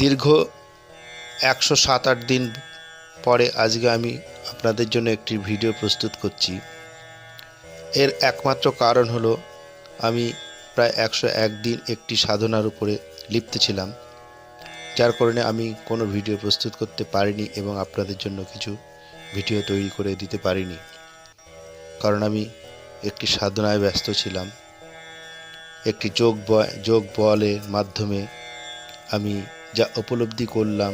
দীর্ঘ একশো সাত আট দিন পরে আজকে আমি আপনাদের জন্য একটি ভিডিও প্রস্তুত করছি। এর একমাত্র কারণ হলো আমি প্রায় একশো এক দিন একটি সাধনার উপরে লিপ্ত ছিলাম, যার কারণে আমি কোনো ভিডিও প্রস্তুত করতে পারিনি এবং আপনাদের জন্য কিছু ভিডিও তৈরি করে দিতে পারিনি। কারণ আমি একটি সাধনায় ব্যস্ত ছিলাম। একটি যোগ যোগ বলের মাধ্যমে আমি যা উপলব্ধি করলাম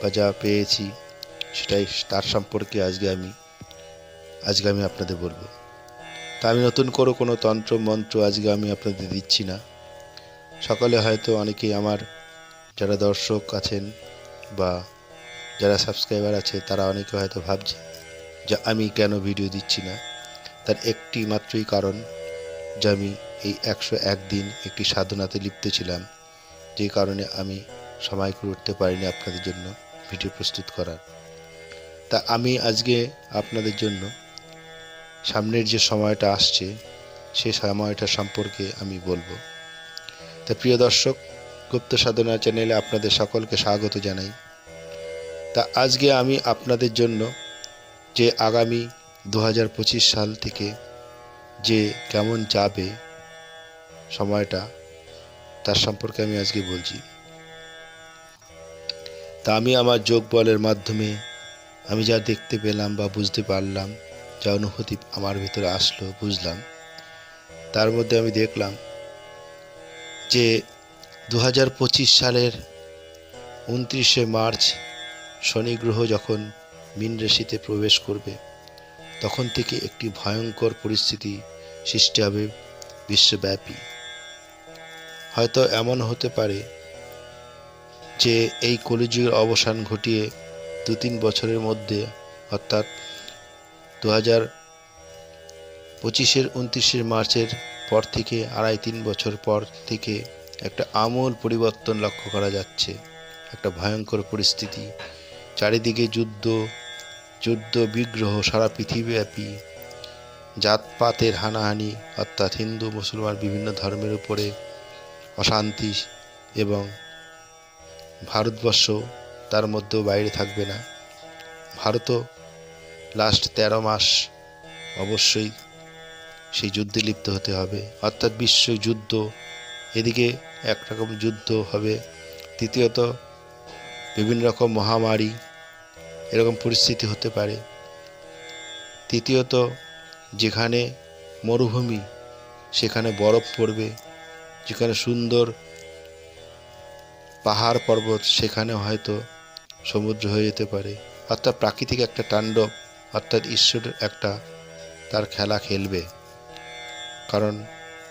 বা যা পেয়েছি, সেটাই তার সম্পর্কে আজকে আমি আজকে আমি আপনাদের বলব। তা আমি নতুন করে কোনো তন্ত্র, মন্ত্র আজকে আমি আপনাদের দিচ্ছি না। সকালে হয়তো অনেকেই আমার, যারা দর্শক আছেন বা যারা সাবস্ক্রাইবার আছে, তারা অনেকে হয়তো ভাবছে যে আমি কেন ভিডিও দিচ্ছি না। তার একটি মাত্রই কারণ, যে আমি এই একশো একদিন একটি সাধনাতে লিপ্ত ছিলাম। যে কারণে আমি সময় করে উঠতে পারিনি আপনাদের জন্য ভিডিও প্রস্তুত করার। তা আমি আজকে আপনাদের জন্য সামনের যে সময়টা আসছে সেই সময়টা সম্পর্কে আমি বলব। তা প্রিয় দর্শক, গুপ্ত সাধনা চ্যানেলে আপনাদের সকলকে স্বাগত জানাই। তা আজকে আমি আপনাদের জন্য যে আগামী দু হাজার পঁচিশ সাল থেকে যে কেমন যাবে সময়টা, তার সম্পর্কে আমি আজকে বলছি। তা আমি আমার যোগ বলের মাধ্যমে আমি যা দেখতে পেলাম বা বুঝতে পারলাম, যা অনুভূতি আমার ভিতরে আসলো, বুঝলাম। তার মধ্যে আমি দেখলাম যে দু হাজার পঁচিশ সালের উনত্রিশে মার্চ শনি গ্রহ যখন মীন রাশিতে প্রবেশ করবে, তখন থেকে একটি ভয়ঙ্কর পরিস্থিতি সৃষ্টি হবে, বিশ্বব্যাপী। হয়তো এমন হতে পারে যে এই কলিযুগের অবসান ঘটিয়ে দু তিন বছরের মধ্যে, অর্থাৎ দু হাজার পঁচিশের উনত্রিশের মার্চের পর থেকে আড়াই তিন বছর পর থেকে একটা আমূল পরিবর্তন লক্ষ্য করা যাচ্ছে। একটা ভয়ঙ্কর পরিস্থিতি। চারিদিকে যুদ্ধ যুদ্ধ, বিগ্রহ, সারা পৃথিবীব্যাপী জাতপাতের হানাহানি, অর্থাৎ হিন্দু, মুসলমান বিভিন্ন ধর্মের উপরে অশান্তি এবং ভারতবর্ষ তার মধ্যেও বাইরে থাকবে না। ভারতও লাস্ট তেরো মাস অবশ্যই সেই যুদ্ধে লিপ্ত হতে হবে। অর্থাৎ বিশ্ব যুদ্ধ, এদিকে একরকম যুদ্ধ হবে। তৃতীয়ত, বিভিন্ন রকম মহামারী, এরকম পরিস্থিতি হতে পারে। তৃতীয়ত, যেখানে মরুভূমি, সেখানে বরফ পড়বে, যেখানে সুন্দর পাহাড় পর্বত সেখানে হয়তো সমুদ্র হয়ে যেতে পারে। অর্থাৎ প্রাকৃতিক একটা তাণ্ডব, অর্থাৎ ঈশ্বরের একটা তার খেলা খেলবে। কারণ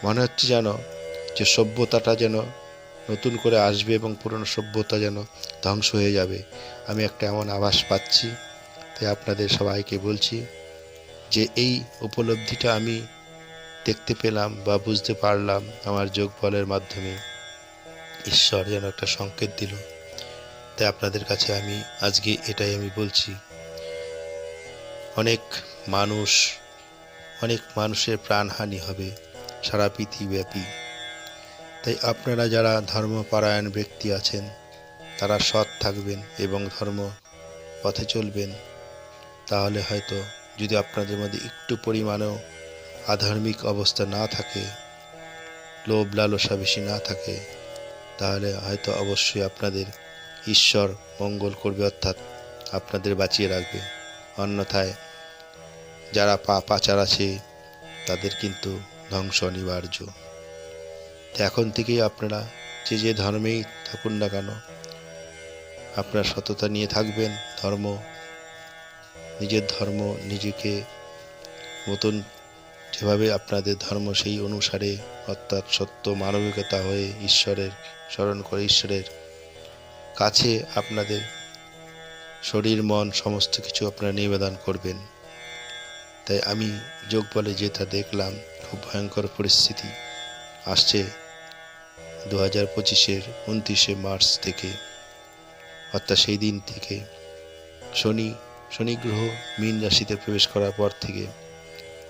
মনে হচ্ছে যেন যে সভ্যতাটা যেন নতুন করে আসবে এবং পুরনো সভ্যতা যেন ধ্বংস হয়ে যাবে। আমি একটা এমন আভাস পাচ্ছি, তাই আপনাদের সবাইকে বলছি যে এই উপলব্ধিটা আমি দেখতে পেলাম বা বুঝতে পারলাম আমার যোগ বলের মাধ্যমে। ঈশ্বর যেন একটা সংকেত দিল। তাই আপনাদের কাছে আমি আজকে এটাই আমি বলছি। অনেক মানুষ, অনেক মানুষের প্রাণহানি হবে সারা পৃথিবীব্যাপী। তাই আপনারা যারা ধর্মপরায়ণ ব্যক্তি আছেন, তারা সৎ থাকবেন এবং ধর্ম পথে চলবেন। তাহলে হয়তো যদি আপনাদের মধ্যে একটু পরিমাণেও আধার্মিক অবস্থা না থাকে লোভ লালসা বেশি না থাকে তাহলে হয়তো অবশ্যই আপনাদের ঈশ্বর মঙ্গল করবে, অর্থাৎ আপনাদের বাঁচিয়ে রাখবে। অন্যথায় যারা পা পাচার আছে, তাদের কিন্তু ধ্বংস অনিবার্য। তো এখন থেকেই আপনারা যে যে ধর্মেই থাকুন না কেন, আপনার সততা নিয়ে থাকবেন, ধর্ম, নিজের ধর্ম নিজেকে মতন যেভাবে আপনাদের ধর্ম সেই অনুসারে, অর্থাৎ সত্য মানবিকতা হয়ে ঈশ্বরের স্মরণ করে, ঈশ্বরের কাছে আপনাদের শরীর, মন সমস্ত কিছু আপনারা নিবেদন করবেন। তাই আমি যোগ বলে যেটা দেখলাম, খুব ভয়ঙ্কর পরিস্থিতি আসছে দু হাজার পঁচিশের উনত্রিশে মার্চ থেকে। অর্থাৎ সেই দিন থেকে শনি শনি গ্রহ মীন রাশিতে প্রবেশ করার পর থেকে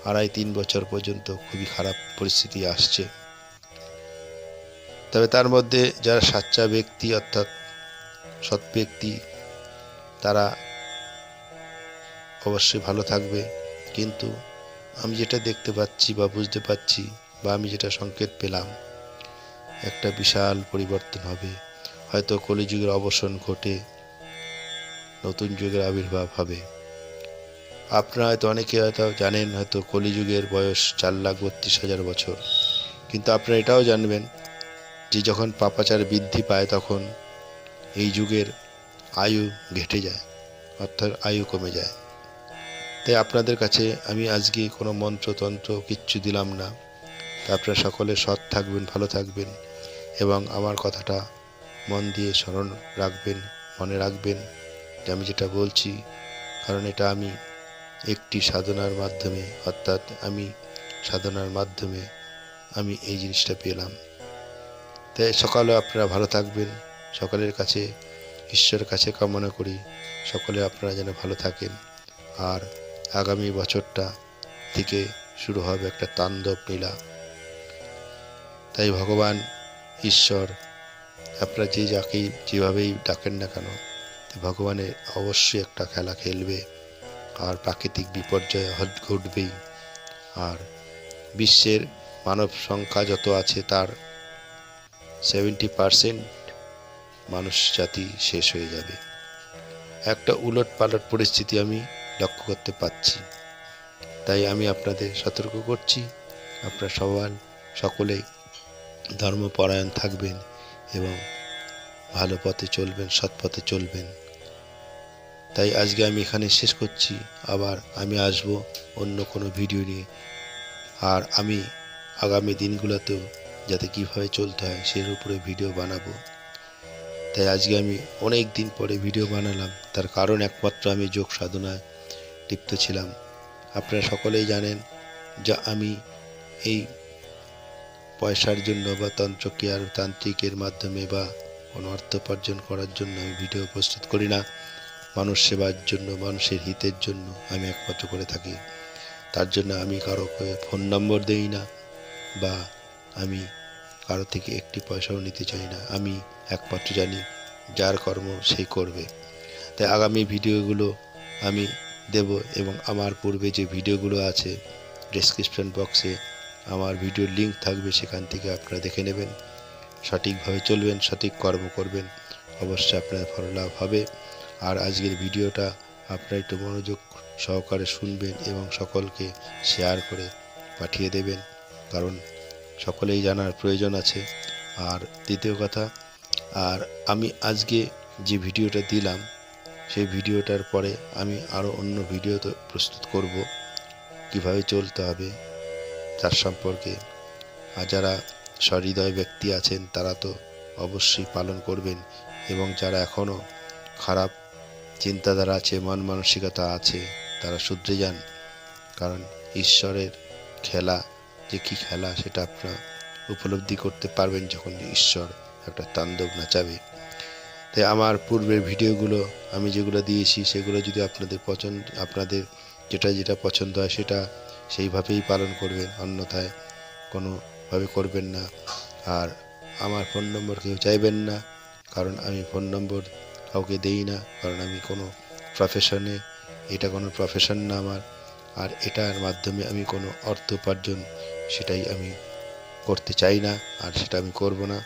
আড়াই তিন বছর পর্যন্ত খুবই খারাপ পরিস্থিতি আসছে। তবে তার মধ্যে যারা সাচ্চা ব্যক্তি অর্থাৎ সৎ ব্যক্তি, তারা অবশ্যই ভালো থাকবে। কিন্তু আমি যেটা দেখতে পাচ্ছি বা বুঝতে পারছি বা আমি যেটা সংকেত পেলাম, একটা বিশাল পরিবর্তন হবে। হয়তো কলিযুগের অবসান ঘটে, নতুন যুগের আবির্ভাব হবে। আপনারা হয়তো অনেকে হয়তো জানেন, হয়তো কলিযুগের বয়স চার লাখ বত্রিশ হাজার বছর। কিন্তু আপনারা এটাও জানবেন যে যখন পাপাচার বৃদ্ধি পায় তখন এই যুগের আয়ু ঘেটে যায়, অর্থাৎ আয়ু কমে যায়। তাই আপনাদের কাছে আমি আজকে কোনো মন্ত্রতন্ত্র কিচ্ছু দিলাম না। তা আপনারা সকলে সৎ থাকবেন, ভালো থাকবেন এবং আমার কথাটা মন দিয়ে স্মরণ রাখবেন, মনে রাখবেন যে আমি যেটা বলছি, কারণ এটা আমি একটি সাধনার মাধ্যমে, অর্থাৎ আমি সাধনার মাধ্যমে আমি এই জিনিসটা পেলাম। তাই সকালে আপনারা ভালো থাকবেন, সকলের কাছে, ঈশ্বরের কাছে কামনা করি, সকলে আপনারা যেন ভালো থাকেন। আর আগামী বছরটা থেকে শুরু হবে একটা তাণ্ডব লীলা। তাই ভগবান, ঈশ্বর, আপনারা যে যাকেই, যেভাবেই ডাকেন না কেন ভগবানের অবশ্যই একটা খেলা খেলবে। আর প্রাকৃতিক বিপর্যয় ঘটবেই। আর বিশ্বের মানব সংখ্যা যত আছে তার সেভেন্টি পারসেন্ট মানুষ জাতি শেষ হয়ে যাবে। একটা উলট পালট পরিস্থিতি আমি লক্ষ্য করতে পাচ্ছি। তাই আমি আপনাদের সতর্ক করছি, আপনারা সবাই সকলেই ধর্মপরায়ণ থাকবেন এবং ভালো পথে চলবেন, সৎ পথে চলবেন। তাই আজকে আমি এখানে শেষ করছি। আবার আমি আসব অন্য কোনো ভিডিও নিয়ে। আর আমি আগামী দিনগুলোতেও যাতে কীভাবে চলতে হয় সের উপরে ভিডিও বানাবো। তাই আজকে আমি অনেক দিন পরে ভিডিও বানালাম। তার কারণ একমাত্র আমি যোগ সাধনায় লিপ্ত ছিলাম। আপনারা সকলেই জানেন যে আমি এই পয়সার জন্য বা তন্ত্র কেয়ার তান্ত্রিকের মাধ্যমে বা কোনো অর্থ উপার্জন করার জন্য আমি ভিডিও প্রস্তুত করি না। মানুষ সেবার জন্য, মানুষের হিতের জন্য আমি একমাত্র করে থাকি। তার জন্য আমি কারও ফোন নম্বর দেই না বা আমি কারও থেকে একটি পয়সাও নিতে চাই না। আমি একমাত্র জানি যার কর্ম সেই করবে। তাই আগামী ভিডিওগুলো আমি দেব এবং আমার পূর্বে যে ভিডিওগুলো আছে ডেসক্রিপশন বক্সে আমার ভিডিওর লিংক থাকবে, সেখান থেকে আপনারা দেখে নেবেন। সঠিকভাবে চলবেন, সঠিক কর্ম করবেন, অবশ্যই আপনার ভালো লাভ হবে। আর আজকের ভিডিওটা আপনারা একটু মনোযোগ সহকারে শুনবেন এবং সকলকে শেয়ার করে পাঠিয়ে দেবেন। কারণ সকলেই জানার প্রয়োজন আছে। আর দ্বিতীয় কথা, আর আমি আজকে যে ভিডিওটা দিলাম, সেই ভিডিওটার পরে আমি আরও অন্য ভিডিও তো প্রস্তুত করব। কীভাবে চলতে হবে, তার সম্পর্কে। আর যারা সহৃদয় ব্যক্তি আছেন, তারা তো অবশ্যই পালন করবেন। এবং যারা এখনও খারাপ চিন্তাধারা আছে, মন মানসিকতা আছে, তারা শুধরে যান। কারণ ঈশ্বরের খেলা, যে কী খেলা সেটা আপনারা উপলব্ধি করতে পারবেন যখন ঈশ্বর একটা তাণ্ডব নাচাবে। তাই আমার পূর্বের ভিডিওগুলো, আমি যেগুলো দিয়েছি সেগুলো যদি আপনাদের পছন্দ, আপনাদের যেটা যেটা পছন্দ হয় সেটা সেইভাবেই পালন করবেন, অন্যথায় কোনোভাবে করবেন না। আর আমার ফোন নম্বর কেউ চাইবেন না, কারণ আমি ফোন নম্বর কাউকে দেই না, কারণ আমি কোনো প্রফেশনে এটা কোনো প্রফেশন না আমার। আর এটার মাধ্যমে আমি কোনো অর্থ উপার্জন সেটাই আমি করতে চাই না, আর সেটা আমি করব না।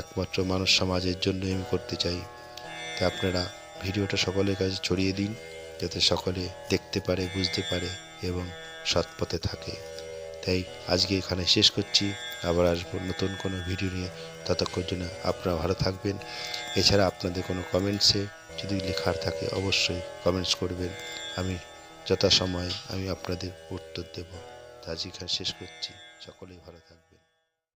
একমাত্র মানুষ সমাজের জন্য আমি করতে চাই। তাই আপনারা ভিডিওটা সকলের কাছে ছড়িয়ে দিন, যাতে সকলে দেখতে পারে, বুঝতে পারে এবং সৎ পথে থাকে। তাই আজকে এখানে শেষ করছি। আবার আসব নতুন কোনো ভিডিও নিয়ে। ততক্ষণ জন্য আপনারা ভালো থাকবেন। এছাড়া আপনাদের কোনো কমেন্টসে যদি লেখার থাকে অবশ্যই কমেন্টস করবেন। আমি যথাসময়ে আমি আপনাদের উত্তর দেব। তা আজ এখানে শেষ করছি। সকলেই ভালো থাকবেন।